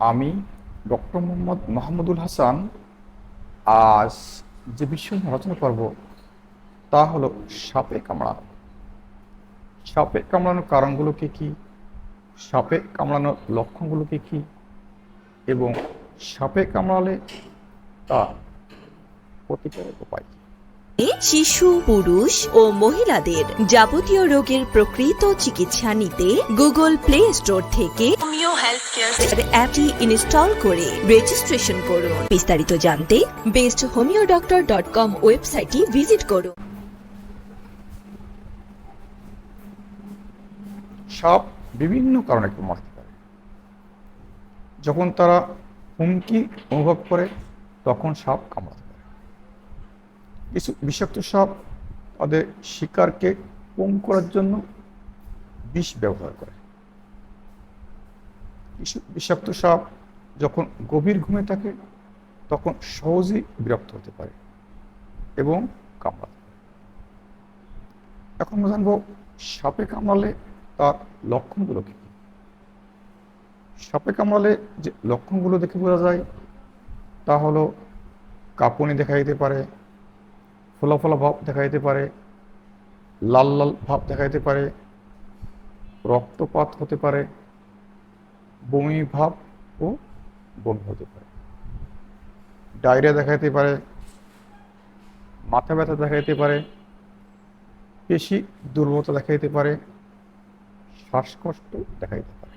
আমি ডক্টর মোহাম্মদ মাহমুদুল হাসান, আজ যে বিষয় নিয়ে আলোচনা করব তা হলো সাপে কামড়ানো সাপে কামড়ানোর কারণগুলো কি? কি সাপে কামড়ানোর লক্ষণগুলো কি কি? এবং সাপে কামড়ালে তা প্রতিকারের উপায় কি? শিশু পুরুষ ও মহিলাদের যাবতীয় রোগের প্রকৃত চিকিৎসা নিতে গুগল প্লে স্টোর থেকে হোমিও হেলথ কেয়ার অ্যাপটি ইনস্টল করে রেজিস্ট্রেশন করুন। বিস্তারিত জানতে best homeo doctor dot com ওয়েবসাইটটি ভিজিট করুন। সাপ বিভিন্ন কারণে মারতে পারে। যখন তারা হুমকি অনুভব করে তখন সাপ কামড়াতে পারে কিছু বিষাক্ত সাপ তাদের শিকারকে কম করার জন্য বিষ ব্যবহার করে কিছু বিষাক্ত সাপ যখন গভীর ঘুমে থাকে, তখন সহজেই বিরক্ত হতে পারে এবং কামড়াতে এখন জানব সাপে কামড়ালে তার লক্ষণগুলো কি কি? সাপে কামড়ালে যে লক্ষণগুলো দেখে বোঝা যায়, তা হলো কাঁপুনি দেখা দিতে পারে ফোলা ফোলা ভাব দেখা পারে, লাল লাল ভাব দেখা দিতে পারে, রক্তপাত হতে পারে, বমি ভাব ও বমি হতে পারে। ডায়রিয়া দেখা পারে, মাথা ব্যথা দেখা পারে, পেশি দুর্বলতা দেখা পারে, শ্বাসকষ্ট দেখা পারে।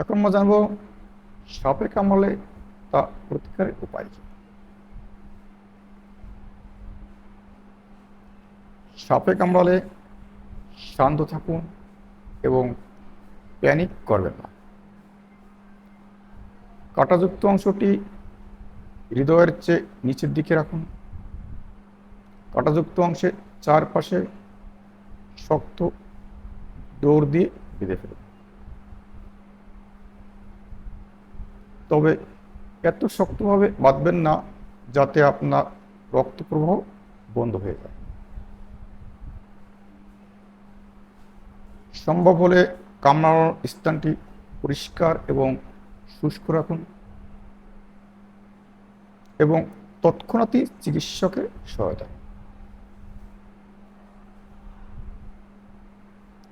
এখন আমরা জানব সাপে কামড়ালে তা প্রতিকারের উপায় কি? সাপে কামড়ালে শান্ত থাকুন এবং প্যানিক করবেন না। কাঁটাযুক্ত অংশটি হৃদয়ের চেয়ে নিচের দিকে রাখুন। কাঁটাযুক্ত অংশের চারপাশে শক্ত দৌড় দিয়ে বেঁধে ফেলুন। তবে এত শক্তভাবে বাঁধবেন না যাতে আপনার রক্ত প্রবাহ বন্ধ হয়ে যায়। সম্ভব হলে কামড়ানোর স্থানটি পরিষ্কার এবং শুষ্ক রাখুন এবং তৎক্ষণাৎই চিকিৎসকের সহায়তা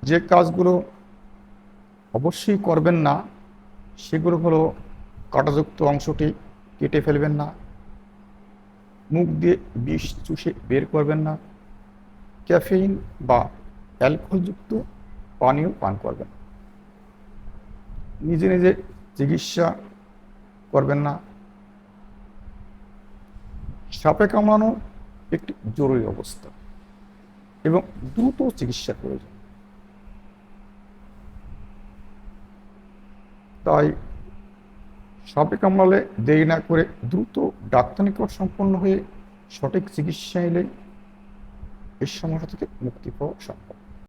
যে কাজগুলো অবশ্যই করবেন না, সেগুলো হলো কাঁটাযুক্ত অংশটি কেটে ফেলবেন না, মুখ দিয়ে বিষ চুষে বের করবেন না, ক্যাফেইন বা অ্যালকোহলযুক্ত পানীয় পান করবেন। নিজে নিজে চিকিৎসা করবেন না। সাপে কামড়ানো একটি জরুরি অবস্থা এবং দ্রুত চিকিৎসা প্রয়োজন। তাই সাপে কামড়ালে দেরি না করে দ্রুত ডাক্তার নিকট সম্পন্ন হয়ে সঠিক চিকিৎসা এলে এই সমস্যা থেকে মুক্তি পাওয়া সম্ভব।